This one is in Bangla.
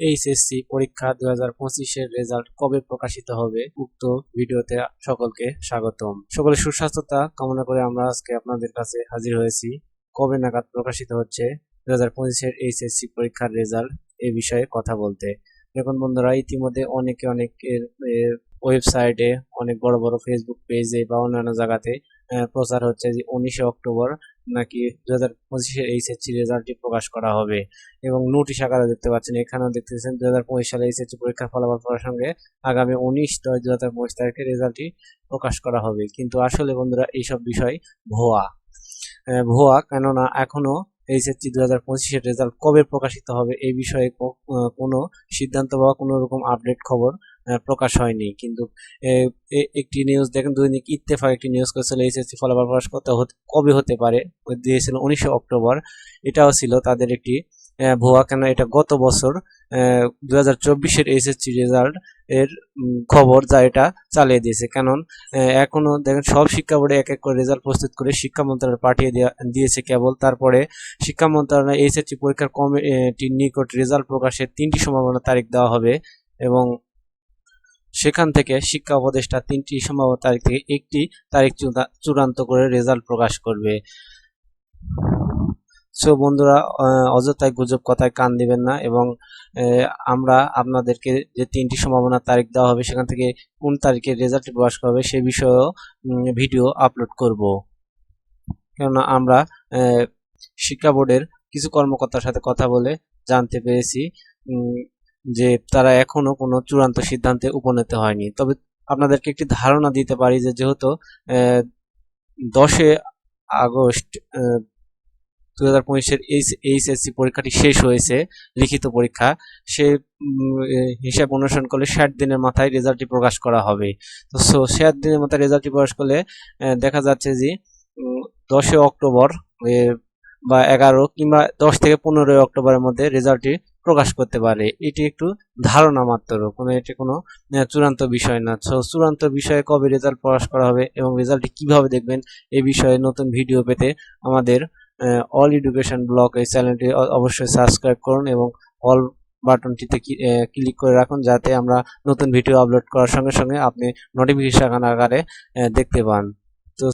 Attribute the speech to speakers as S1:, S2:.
S1: এইচএসসি পরীক্ষা দুই হাজার পঁচিশের রেজাল্ট কবে প্রকাশিত হবে? উক্ত ভিডিওতে সকলকে স্বাগতম। সকলের সুস্বাস্থ্যতা কামনা করে আমরা আজকে আপনাদের কাছে হাজির হয়েছি। কবে নাগাদ প্রকাশিত হচ্ছে দুই হাজার পঁচিশের এইচএসসি পরীক্ষার রেজাল্ট এই বিষয়ে কথা বলতে? দেখুন বন্ধুরা, ইতিমধ্যে অনেকে অনেকের ওয়েবসাইটে, অনেক বড় বড় ফেসবুক পেজে বা অন্যান্য জায়গাতে প্রচার হচ্ছে যে উনিশে অক্টোবর নাকি দু হাজার পঁচিশের এইচএসসি রেজাল্টটি প্রকাশ করা হবে? এবং নোটিশ আকারে দেখতে পাচ্ছেন, এখানেও দেখতেছেন দু হাজার পঁচিশ সালে এইচএসসি পরীক্ষার ফলাফল প্রসঙ্গে আগামী উনিশ দশ দু হাজার পঁচিশ তারিখে রেজাল্টটি প্রকাশ করা হবে। কিন্তু আসলে বন্ধুরা, এইসব বিষয় ভুয়া। ভুয়া, কেননা এখনও এইচএসসি দু হাজার পঁচিশের রেজাল্ট কবে প্রকাশিত হবে এই বিষয়ে কোনো সিদ্ধান্ত বা কোনো রকম আপডেট খবর প্রকাশ হয়নি। কিন্তু একটি নিউজ দেখেন, দৈনিক ইত্তেফাক একটি নিউজ করেছিল এইচএসসি ফলাফল প্রকাশ করতে কবে হতে পারে? দিয়েছিল উনিশে অক্টোবর। এটাও ছিল তাদের একটি ভুয়া কেন, এটা গত বছর দু হাজার চব্বিশের এইচএসসি রেজাল্ট এর খবর যা এটা চালিয়ে দিয়েছে। কারণ আহ, এখনও দেখেন সব শিক্ষা বোর্ডে এক এক করে রেজাল্ট প্রস্তুত করে শিক্ষা মন্ত্রণালয় পাঠিয়ে দেয়া- দিয়েছে কেবল। তারপরে শিক্ষা মন্ত্রণালয় এইচএসসি পরীক্ষার কমিটির নিকট রেজাল্ট প্রকাশের তিনটি সম্ভাবনা তারিখ দেওয়া হবে এবং সেখান থেকে শিক্ষা উপদেষ্টা তিনটি সম্ভাবনা তারিখ থেকে একটি তারিখ চূড়ান্ত করে রেজাল্ট প্রকাশ করবে। সো বন্ধুরা অযথায় গুজব কথায় কান দিবেন না এবং আমরা আপনাদেরকে যে তিনটি সম্ভাবনা তারিখ দেওয়া হবে, সেখান থেকে কোন তারিখে রেজাল্ট প্রকাশ হবে সে বিষয়েও ভিডিও আপলোড করব। কেননা আমরা শিক্ষা বোর্ডের কিছু কর্মকর্তার সাথে কথা বলে জানতে পেরেছি যে তারা এখনও কোনো চূড়ান্ত সিদ্ধান্তে উপনীত হয়নি। তবে আপনাদেরকে একটি ধারণা দিতে পারি যে যেহেতু দশে আগস্ট দু হাজার পঁচিশের এইচএসসি পরীক্ষাটি শেষ হয়েছে, লিখিত পরীক্ষা। সে হিসাব অনুসরণ করলে ষাট দিনের মাথায় রেজাল্টটি প্রকাশ করা হবে। তো, সো, ষাট দিনের মাথায় রেজাল্টটি প্রকাশ করলে দেখা যাচ্ছে যে দশই অক্টোবর বা এগারো কিংবা দশ থেকে পনেরোই অক্টোবরের মধ্যে রেজাল্টটি প্রকাশ করতে পারে। এটি একটু ধারণা মাত্র, কোনো, এটি কোনো চূড়ান্ত বিষয় না। সো, চূড়ান্ত বিষয়ে কবে রেজাল্ট প্রকাশ করা হবে এবং রেজাল্টটি কীভাবে দেখবেন এই বিষয়ে নতুন ভিডিও পেতে আমাদের অল এডুকেশন ব্লগ এই চ্যানেলটি অবশ্যই সাবস্ক্রাইব করুন এবং অল বাটনটিতে ক্লিক করে রাখুন যাতে আমরা নতুন ভিডিও আপলোড করার সঙ্গে সঙ্গে আপনি নোটিফিকেশন আকারে দেখতে পান।